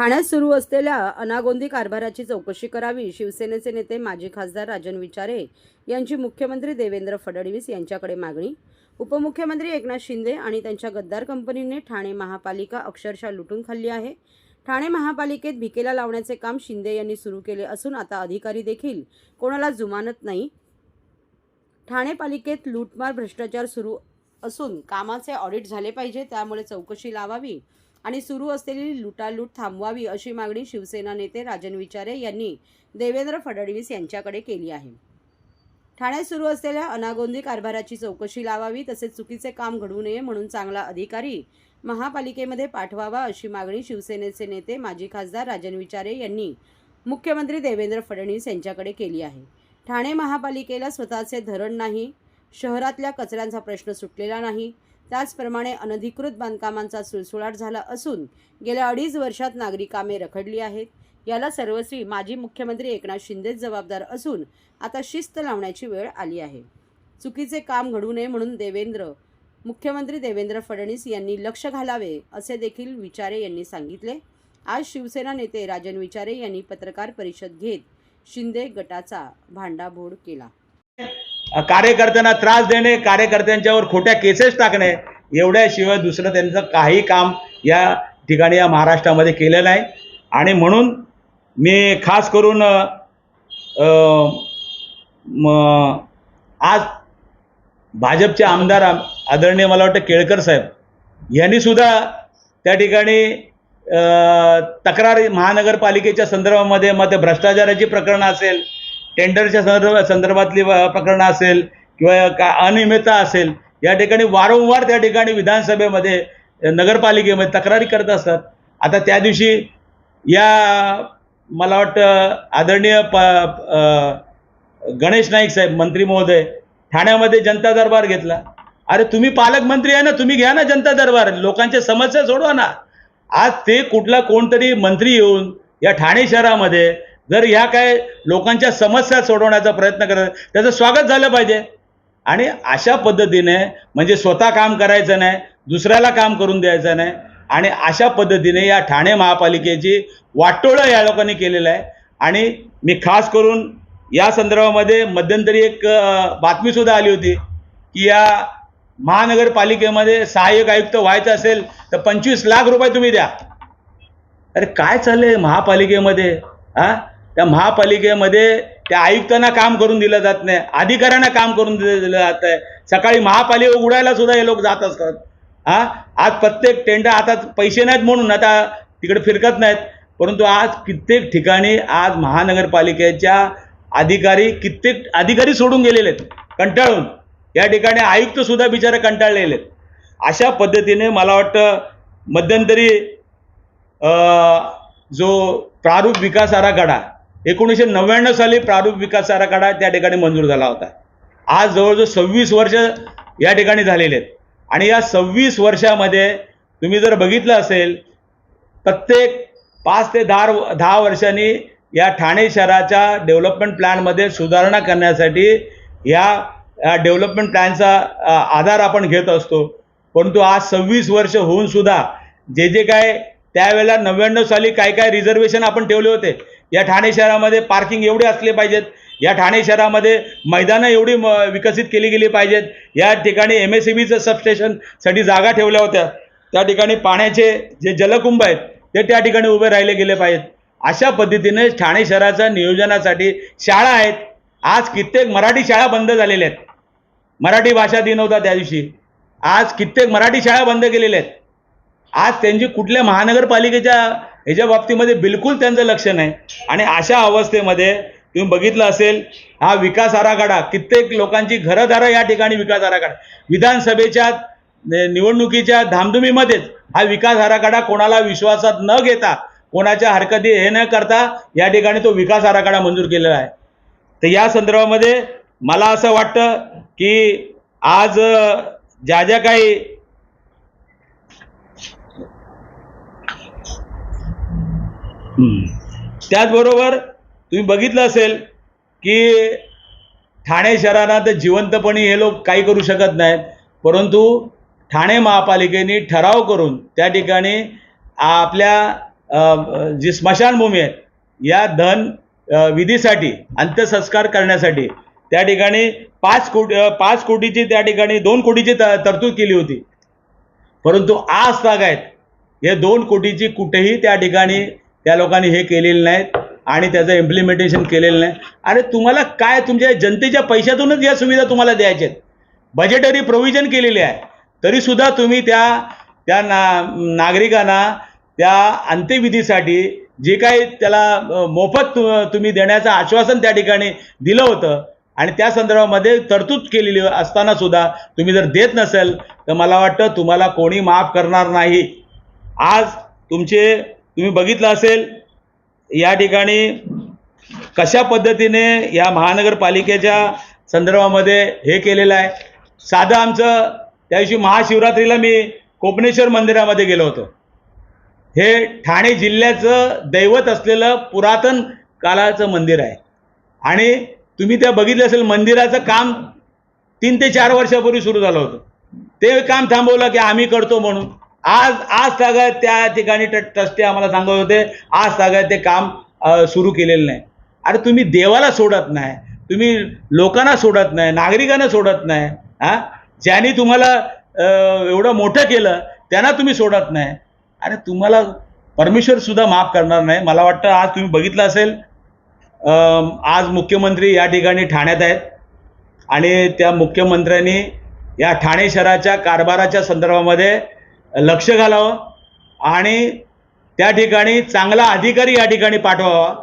ठाण्यात सुरू असलेल्या अनागोंदी कारभाराची चौकशी करावी शिवसेनेचे नेते माजी खासदार राजन विचारे यांची मुख्यमंत्री देवेंद्र फडणवीस यांच्याकडे मागणी. उपमुख्यमंत्री एकनाथ शिंदे आणि त्यांच्या गद्दार कंपनीने ठाणे महापालिका अक्षरशः लुटून खाल्ली आहे. ठाणे महापालिकेत भिकेला लावण्याचे काम शिंदे यांनी सुरू केले असून आता अधिकारी देखील कोणाला जुमानत नाही. ठाणे पालिकेत लूटमार भ्रष्टाचार सुरू असून कामाचे ऑडिट झाले पाहिजे त्यामुळे चौकशी लावावी आणि सुरू असलेली लुटालूट थांबवावी अशी मागणी शिवसेना नेते राजन विचारे यांनी देवेंद्र फडणवीस यांच्याकडे केली आहे. ठाण्यात सुरू असलेल्या अनागोंदी कारभाराची चौकशी लावावी तसेच चुकीचे काम घडू नये म्हणून चांगला अधिकारी महापालिकेमध्ये पाठवावा अशी मागणी शिवसेनेचे नेते माजी खासदार राजन विचारे यांनी मुख्यमंत्री देवेंद्र फडणवीस यांच्याकडे केली आहे. ठाणे महापालिकेला स्वतःचे धरण नाही शहरातल्या कचऱ्यांचा प्रश्न सुटलेला नाही त्याचप्रमाणे अनधिकृत बांधकामांचा सुळसुळाट झाला असून गेल्या अडीच वर्षात नागरी कामे रखडली आहेत. याला सर्वस्वी माजी मुख्यमंत्री एकनाथ शिंदेच जबाबदार असून आता शिस्त लावण्याची वेळ आली आहे. चुकीचे काम घडू नये म्हणून देवेंद्र मुख्यमंत्री देवेंद्र फडणवीस यांनी लक्ष घालावे असे देखील विचारे यांनी सांगितले. आज शिवसेना नेते राजन विचारे यांनी पत्रकार परिषद घेत शिंदे गटाचा भांडाभोड केला. कार्यकर्त्यांना त्रास देणे कार्यकर्त्यांच्यावर खोट्या केसेस टाकणे एवढ्याशिवाय दुसरं त्यांचं काही काम या ठिकाणी या महाराष्ट्रामध्ये केलं नाही. आणि म्हणून मी खास करून आज भाजपचे आमदार आम- आदरणीय मला वाटतं केळकर साहेब यांनीसुद्धा त्या ठिकाणी तक्रार महानगरपालिकेच्या संदर्भामध्ये मग ते भ्रष्टाचाराची प्रकरणं असेल टेंडरच्या संदर्भ संदर्भातली प्रकरणं असेल किंवा का अनियमितता असेल या ठिकाणी वारंवार त्या ठिकाणी विधानसभेमध्ये नगरपालिकेमध्ये तक्रारी करत असतात. आता त्या दिवशी या मला वाटतं आदरणीय प गणेश नाईक साहेब मंत्री महोदय ठाण्यामध्ये जनता दरबार घेतला. अरे तुम्ही पालकमंत्री आहे ना तुम्ही घ्या ना जनता दरबार. लोकांच्या समस्या सोडवा ना. आज ते कुठला कोणतरी मंत्री येऊन या ठाणे शहरामध्ये जर ह्या काय लोकांच्या समस्या सोडवण्याचा प्रयत्न करत त्याचं स्वागत झालं पाहिजे. आणि अशा पद्धतीने म्हणजे स्वतः काम करायचं नाही दुसऱ्याला काम करून द्यायचं नाही आणि अशा पद्धतीने या ठाणे महापालिकेची वाटोळं या लोकांनी केलेलं आहे. आणि मी खास करून या संदर्भामध्ये मध्यंतरी एक बातमीसुद्धा आली होती की या महानगरपालिकेमध्ये सहाय्यक आयुक्त व्हायचं असेल तर पंचवीस लाख रुपये तुम्ही द्या. अरे काय चाललंय महापालिकेमध्ये? हा त्या महापालिकेमध्ये त्या आयुक्तांना काम करून दिलं जात नाही अधिकाऱ्यांना काम करून दिलं दिलं जात आहे. सकाळी महापालिका उघडायला सुद्धा हे लोक जात असतात. हा? आज प्रत्येक टेंडर आता पैसे नाहीत म्हणून आता तिकडे फिरकत नाहीत. परंतु आज कित्येक ठिकाणी आज महानगरपालिकेच्या अधिकारी कित्येक अधिकारी सोडून गेलेले आहेत कंटाळून. या ठिकाणी आयुक्तसुद्धा बिचारे कंटाळलेले आहेत. अशा पद्धतीने मला वाटतं मध्यंतरी जो प्रारूप विकास आराखडा एकोणीसशे नव्याण्णव साली प्रारूप विकास आराखडा त्या ठिकाणी मंजूर झाला होता. आज जवळजवळ सव्वीस वर्ष या ठिकाणी झालेले आहेत. आणि या सव्वीस वर्षामध्ये तुम्ही जर बघितलं असेल प्रत्येक पाच ते दहा दहा वर्षांनी या ठाणे शहराच्या डेव्हलपमेंट प्लॅनमध्ये सुधारणा करण्यासाठी या डेव्हलपमेंट प्लॅनचा आधार आपण घेत असतो. परंतु आज सव्वीस वर्ष होऊन सुद्धा जे जे काय त्यावेळेला नव्याण्णव साली काय काय रिझर्वेशन आपण ठेवले होते या ठाणे शहरामध्ये पार्किंग एवढे असले पाहिजेत. या ठाणे शहरामध्ये मैदानं एवढी म- विकसित केली गेली पाहिजेत. या ठिकाणी एम एस सी बीचं सबस्टेशनसाठी जागा ठेवल्या होत्या. त्या ठिकाणी पाण्याचे जे जलकुंभ आहेत ते त्या ठिकाणी उभे राहिले गेले पाहिजेत. अशा पद्धतीने ठाणे शहराच्या नियोजनासाठी शाळा आहेत. आज कित्येक मराठी शाळा बंद झालेल्या आहेत. मराठी भाषा दिन होता त्या दिवशी. आज कित्येक मराठी शाळा बंद केलेल्या आहेत. आज त्यांची कुठल्या महानगरपालिकेच्या ह्याच्या बाबतीमध्ये बिलकुल त्यांचं लक्ष नाही. आणि अशा अवस्थेमध्ये तुम्ही बघितलं असेल हा विकास आराखडा कित्येक लोकांची घरदारं या ठिकाणी विकास आराखडा. विधानसभेच्या निवडणुकीच्या धामधुमीमध्येच हा विकास आराखडा कोणाला विश्वासात न घेता कोणाच्या हरकती हे न करता या ठिकाणी तो विकास आराखडा मंजूर केलेला आहे. तर या संदर्भामध्ये मला असं वाटतं की आज ज्या ज्या काही त्याचबरोबर तुम्ही बघितलं असेल की ठाणे शहरांना तर जिवंतपणी हे लोक काही करू शकत नाहीत. परंतु ठाणे महापालिकेने ठराव करून त्या ठिकाणी आपल्या जी स्मशानभूमी आहे या धन विधीसाठी अंत्यसंस्कार करण्यासाठी त्या ठिकाणी पाच कोटी पाच कोटीची त्या ठिकाणी दोन कोटीची त- तरतूद केली होती. परंतु आज आहेत. हे दोन कोटीची कुठेही त्या ठिकाणी त्या लोकांनी हे केलेलं नाहीत आणि त्याचं इम्प्लिमेंटेशन केलेलं नाही. अरे तुम्हाला काय तुमच्या जनतेच्या पैशातूनच या सुविधा तुम्हाला द्यायच्या आहेत. बजेटरी प्रोव्हिजन केलेली आहे. तरीसुद्धा तुम्ही त्या त्या ना नागरिकांना त्या अंत्यविधीसाठी जे काही त्याला मोफत तु- तुम्ही देण्याचं आश्वासन त्या ठिकाणी दिलं होतं आणि त्या संदर्भामध्ये तरतूद केलेली असताना सुद्धा तुम्ही जर देत नसेल तर मला वाटतं तुम्हाला कोणी माफ करणार नाही. आज तुमचे तुम्ही बघितलं असेल या ठिकाणी कशा पद्धतीने या महानगरपालिकेच्या संदर्भामध्ये हे केलेलं आहे. साधं आमचं त्या दिवशी महाशिवरात्रीला मी कोपनेश्वर मंदिरामध्ये गेलो होतो. हे ठाणे जिल्ह्याचं दैवत असलेलं पुरातन काळाचं मंदिर आहे. आणि तुम्ही त्या बघितलं असेल मंदिराचं काम तीन ते चार वर्षापूर्वी सुरू झालं होतं. ते काम थांबवलं की आम्ही करतो म्हणून. आज आज सगळ्यात त्या ठिकाणी ट्रस्टी आम्हाला सांगत होते आज सगळ्यात ते काम सुरू केलेलं नाही. अरे तुम्ही देवाला सोडत नाही तुम्ही लोकांना सोडत नाही नागरिकांना सोडत नाही हा? ज्यांनी तुम्हाला एवढं मोठं केलं त्यांना तुम्ही सोडत नाही. अरे तुम्हाला परमेश्वर सुद्धा माफ करणार नाही. मला वाटतं आज तुम्ही बघितलं असेल आज मुख्यमंत्री या ठिकाणी ठाण्यात आहेत. आणि त्या मुख्यमंत्र्यांनी या ठाणे शहराच्या कारभाराच्या संदर्भामध्ये लक्ष घालावं आणि त्या ठिकाणी चांगला अधिकारी या ठिकाणी पाठवावा.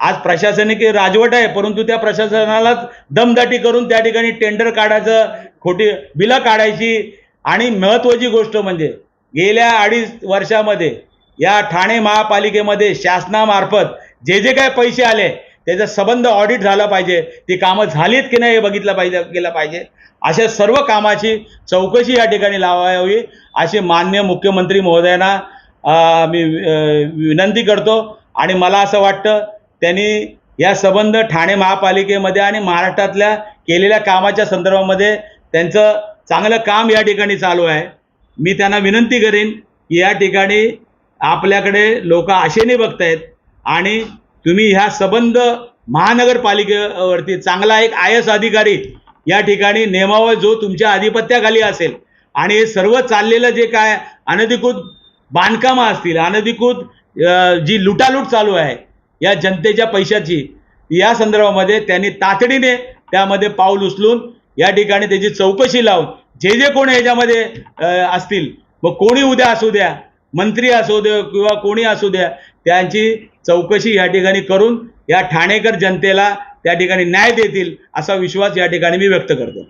आज प्रशासनिक राजवट आहे परंतु त्या प्रशासनालाच दमदाटी करून त्या ठिकाणी टेंडर काढायचं खोटी बिलं काढायची आणि महत्त्वाची गोष्ट म्हणजे गेल्या अडीच वर्षामध्ये या ठाणे महापालिकेमध्ये शासनामार्फत जे जे काय पैसे आले त्याचा संबंध ऑडिट झाला पाहिजे. ती कामं झालीत की नाही हे बघितलं पाहिजे गेलं पाहिजे. अशा सर्व कामाची चौकशी या ठिकाणी लावावी अशी मान्य मुख्यमंत्री महोदयांना मी विनंती करतो. आणि मला असं वाटतं त्यांनी या संबंध ठाणे महापालिकेमध्ये आणि महाराष्ट्रातल्या केलेल्या कामाच्या संदर्भामध्ये त्यांचं चांगलं काम या ठिकाणी चालू आहे. मी त्यांना विनंती करेन की या ठिकाणी आपल्याकडे लोक आशेने बघतायत आणि तुम्ही ह्या संबंध महानगरपालिकेवरती चांगला एक आय एस अधिकारी या ठिकाणी नेमावा जो तुमच्या आधिपत्याखाली असेल. आणि हे सर्व चाललेलं जे काय अनधिकृत बांधकामं असतील अनधिकृत जी लुटालूट चालू आहे या जनतेच्या पैशाची या संदर्भामध्ये त्यांनी तातडीने त्यामध्ये पाऊल उचलून या ठिकाणी त्याची चौकशी लावून जे जे कोणी याच्यामध्ये असतील मग कोणी उद्या असू द्या मंत्री असू द्या किंवा कोणी असू द्या त्यांची चौकशी या ठिकाणी करून या ठाणेकर जनतेला त्या ठिकाणी न्याय देतील असा विश्वास या ठिकाणी मी व्यक्त करतो.